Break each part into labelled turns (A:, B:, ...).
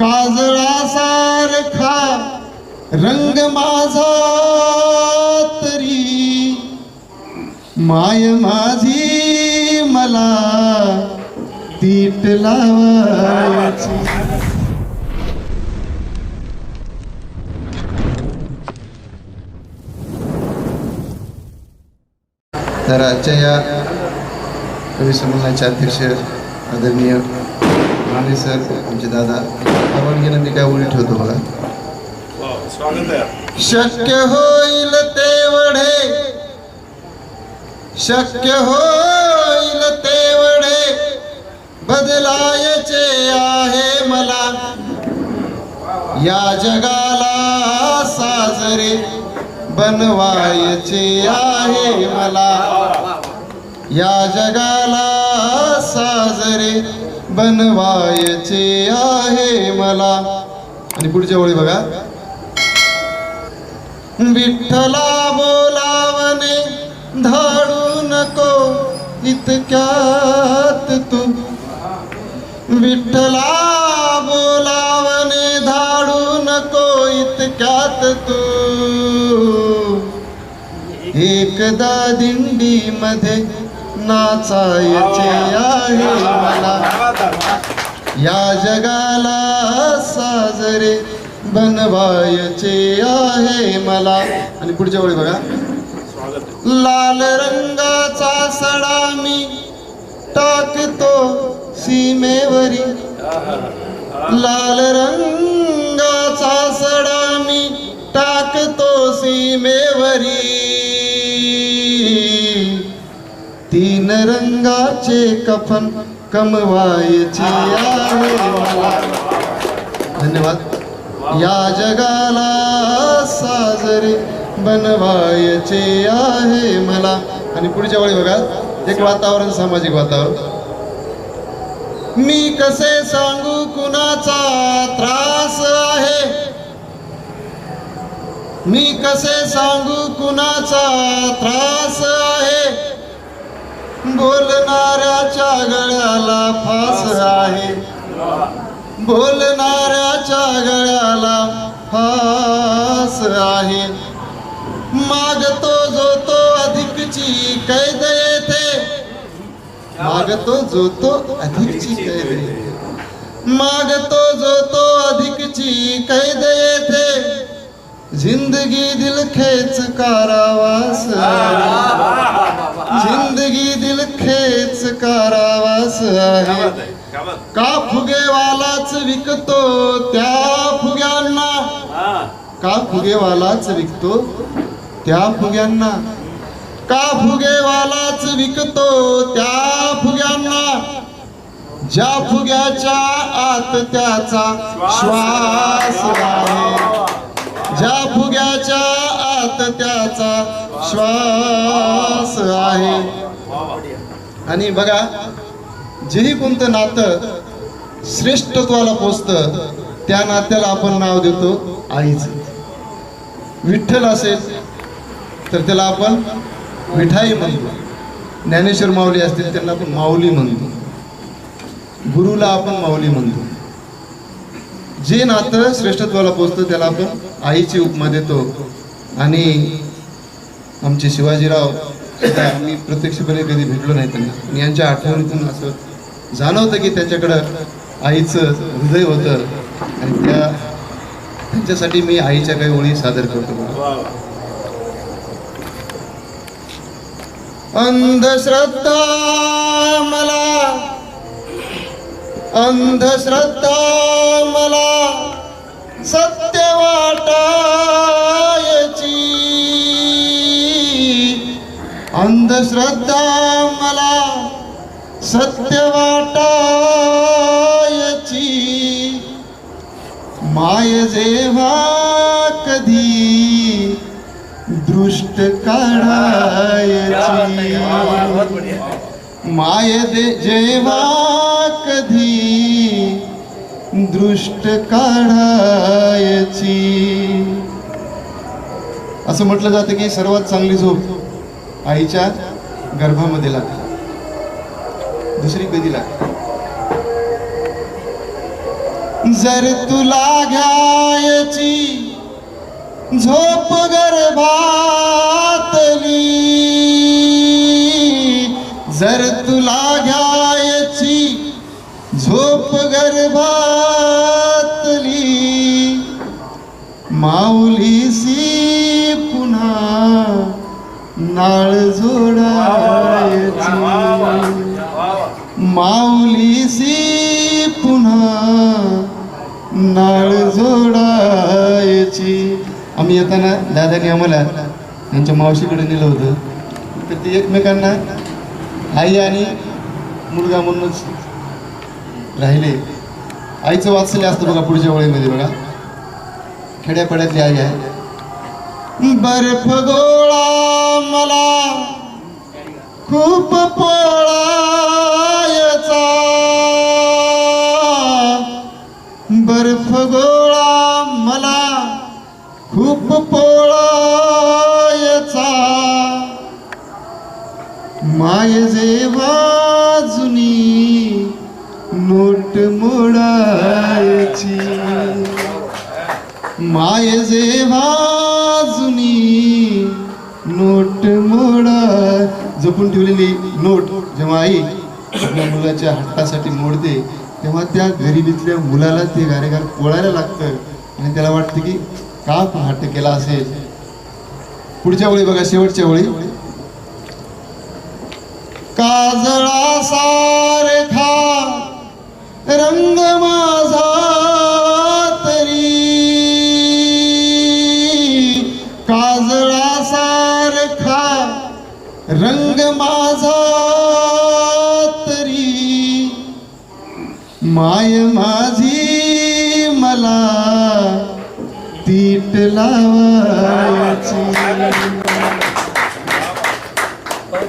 A: काजळासारखा रंग माझा तरी। माय माझी मला तीट लावायची। तर आजच्या या कवी संमेलनाचे अध्यक्ष, आदरणीय माने सर आमचे दादा परवानगीनं मी काय ओळी ठेवतो
B: आहे
A: शक्य होईल तेवढे शक्य होईल तेवढे बदलायचे आहे मला. या जगाला साजरे बनवायचे आहे मला. या जगाला साजरे बनवायचे आहे मला. आणि पुढच्या ओळी बघा. विठ्ठला बोलावने धाडू नको इतक्यात तू. विठ्ठला बोलावने धाडू नको इतक्यात तू. एकदा दिंडी मध्ये नाचायचे आहे मला या जगाला साजरे बनवायचे आहे मला. आणि पुढच्या वेळी बघा. लाल रंगाचा सडा मी टाकतो सीमेवरी. लाल रंगाचा सडा मी टाकतो सीमेवरी. तीन रंगाचे कफन कमवायचे धन्यवाद. या जगाला साजरे बनवायचे आहे मला. आणि पुढच्या वेळी बघा एक वातावरण सामाजिक वातावरण. मी कसे सांगू कुणाचा त्रास आहे? मी कसे सांगू कुणाचा त्रास आहे? बोलणाऱ्याच्या गळ्याला फास आहे. बोलणाऱ्याच्या गळ्याला फास आहे. मागतो जो तो अधिकची कैद येते. मागतो जो तो अधिकची कैद येते. मागतो जो तो अधिकची कैद येते. जिंदगी दिल खेच कारावास. जिंदगी दिल खेच कारावास आहे. का फुगेवालाच विकतो? त्या फुग्यांना. का फुगेवालाच विकतो? त्या फुग्यांना. का फुगेवालाच विकतो? त्या फुग्यांना. ज्या फुग्याच्या आत त्याचा श्वास आहे ज्या फुग्याच्या आत त्याचा श्वास आहे. आणि बघा जेही कोणतं नातं श्रेष्ठत्वाला पोचतं त्या नात्याला आपण नाव देतो आईच. विठ्ठल असेल तर त्याला आपण विठाई म्हणतो. ज्ञानेश्वर माऊली असतील त्यांना आपण माऊली म्हणतो. गुरुला आपण माऊली म्हणतो. जे नातं श्रेष्ठत्वाला पोचतं त्याला आपण आईची उपमा देतो. आणि आमचे शिवाजीराव मी प्रत्यक्षपणे कधी भेटलो नाही त्यांना. आणि यांच्या आठवणीतून असं जाणवतं की त्याच्याकडं आईचं हृदय होतं आणि त्या त्यांच्यासाठी मी आईच्या काही ओळी सादर करतो. अंधश्रद्धा मला अंधश्रद्धा मला सत्य वाटा अंधश्रद्धा मला सत्य वाटायची. माय जेव्हा कधी दृष्ट काढायची. माय दे जेव्हा कधी दृष्ट काढायची. असं म्हटलं जातं की सर्वात चांगली झोप आईच्या गर्भामध्ये लागला. दुसरी कधी लागते जर तुला घ्यायची झोप गर्भातली जर तुला घ्यायची झोप गर्भा नाळ जोडायची. आम्ही येताना दादाने आम्हाला त्यांच्या मावशीकडे नेलं होतं. तर ते एकमेकांना आई आणि मुलगा म्हणूनच राहिले. आईचं वाचले असतं बघा पुढच्या वेळेमध्ये बघा. खेड्यापाड्यातली आई आहे. बर्फ गोळा मला खूप पोळा मायजे वाजुनी जुनी नोट मोडायची. माय वाजुनी जुनी नोट मोडा जपून ठेवलेली नोट जेव्हा आई आपल्या मुलाच्या हट्टासाठी मोडते तेव्हा त्या गरिबीतल्या मुलाला ते गारेगार पोळायला लागतं. आणि त्याला वाटतं की का हट्ट केला असेल? पुढच्या वेळी बघा शेवटच्या वेळी काजळा सारखा रंग माझा तरी. काजळा सारखा रंग माझा तरी. माय माझी मला तीट लावायची.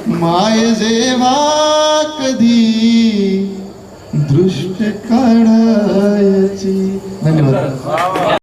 A: माय जेवा कधी दृष्ट
B: काढा